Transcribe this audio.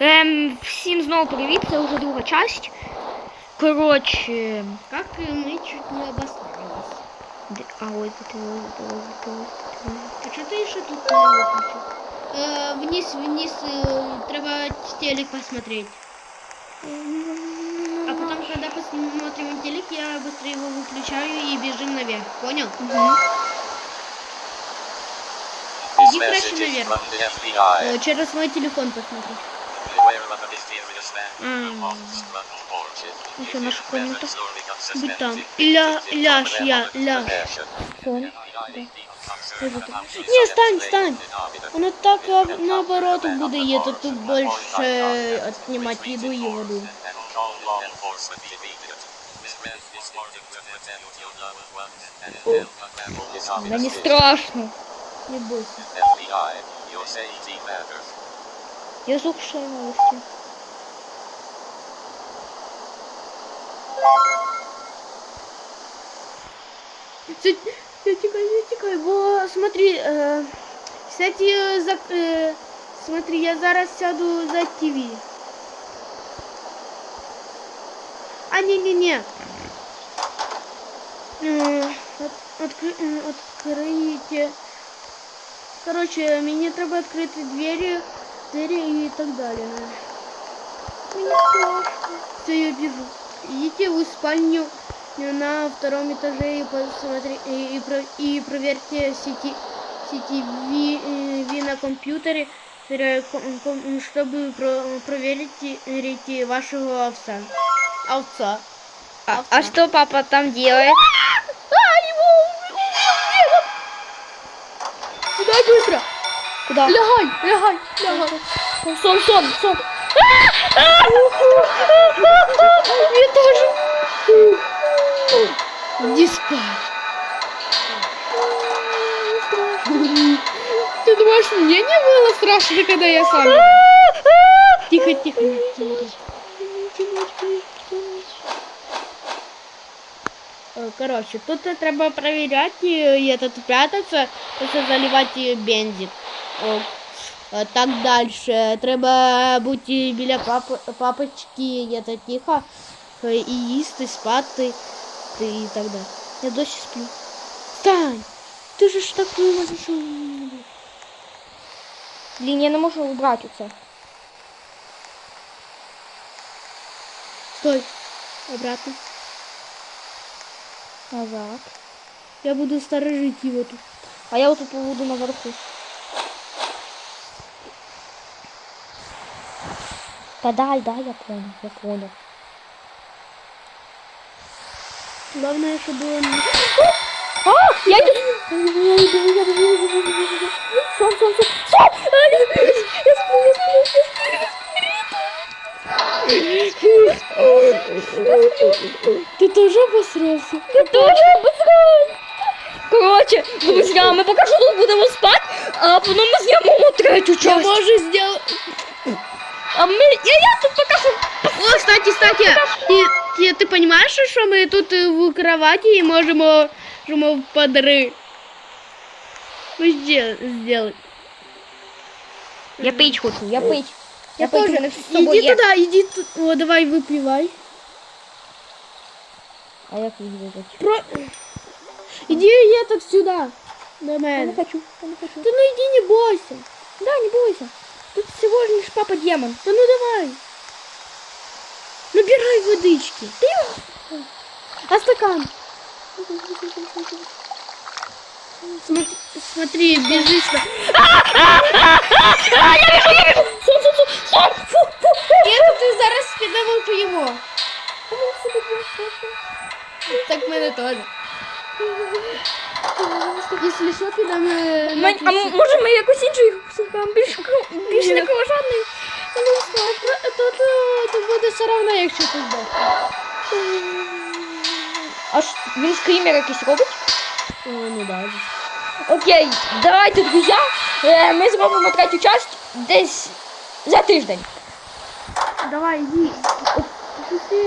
Ем, всім знову привіт, це вже друга часть. Коротше. Как э, мы чуть не обосрались. А ось, ось. А что ты еще тут не? Э, вниз, вниз, э, треба телек посмотреть. А потом, когда посмотрим телек, я быстро его выключаю и бежим наверх. Понял? This Иди is наверх. Э, через мой телефон посмотри. Ну His наша комната? Будь там. Ля, ляж, я, ляж. Сон. His Не, стань, стань. phenomenon. Оно так а, наоборот буде є, то тут origin, больше avoid contact отнимать with еду и recent воду. Да не страшно. Не бойся. Yazık şeyim olsun. Тикай, тикай, бо смотри, э, кстати, за, э, смотри, я зараз сяду за ТВ. А, не-не-не. От, откры, открыть. Короче, мне треба открыть двери. 4 и так далее. Ну, Все, я бежу. Идите в спальню э, на втором этаже и посмотрите и, и, и проверьте сети сети ви, э, ви на компьютере, э, чтобы проверить вашего овца. Овца. А, а что папа там делает? Куда быстро? Куда? Лягай, лягай, лягай. Сон, сон, сон. Мне тоже. Иди спать. Ты думаешь, мне не было страшно, когда я сам? Тихо, тихо. Э, Короче, тут э, треба проверять э, и этот прятаться, это заливать э, бензин. О, Е, Так дальше. Треба бути біля пап... папочки, я та тихо, е, і їсти, спати ти- і так далі. Я досі сплю. Стань! Ти же ж так не можеш. Блін, я не можу убрати це. Стой. Обратно. Назад. Я буду сторожить его тут. А я отут буду наверху. Та дай, дай, я понял, я понял. Главное, чтобы он... А, я иду. Сон, сон, сон. Сон! Я сплю, я сплю, я сплю. Ты тоже обосрался? Я тоже обосралась. Короче, друзья, мы пока что тут будемо спати, а потім ми з'їмо третю Я часть. можу сделать... А ми, я, я тут пока що... О, кстати, кстати, ты, ты, ты понимаешь, что мы тут э, в кровати и можем, можем подры? Ну, сдел- сделать. Я пить хочу, я пить. Я, пить, тоже. у мене все з собою Иди є. туда, иди тут. О, давай выпивай. А їх вибрати? Про... Иди я так сюда. До Я не хочу, я не хочу. Да ну иди, не бойся. Да, не бойся. Тут всего лишь папа демон. Да ну давай. Набирай водички. А стакан? Смотри, смотри бежишь. на- А, я вижу, я вижу. Сон, сон, сон, сон. Фу, фу. Ні, ти зараз підемо по його. Так мене теж. Якщо що, підемо е, Ми, а м- може ми якось іншу їх послухаємо? Більш, кру- більш не кровожадний? Ну, страшно. Тут, е, тут буде все одно, якщо ти здохнеш. Аж він скрімер якийсь робить? О, ну да. Окей, давайте, друзі. Ми зробимо третю часть десь за тиждень. Давай, иди.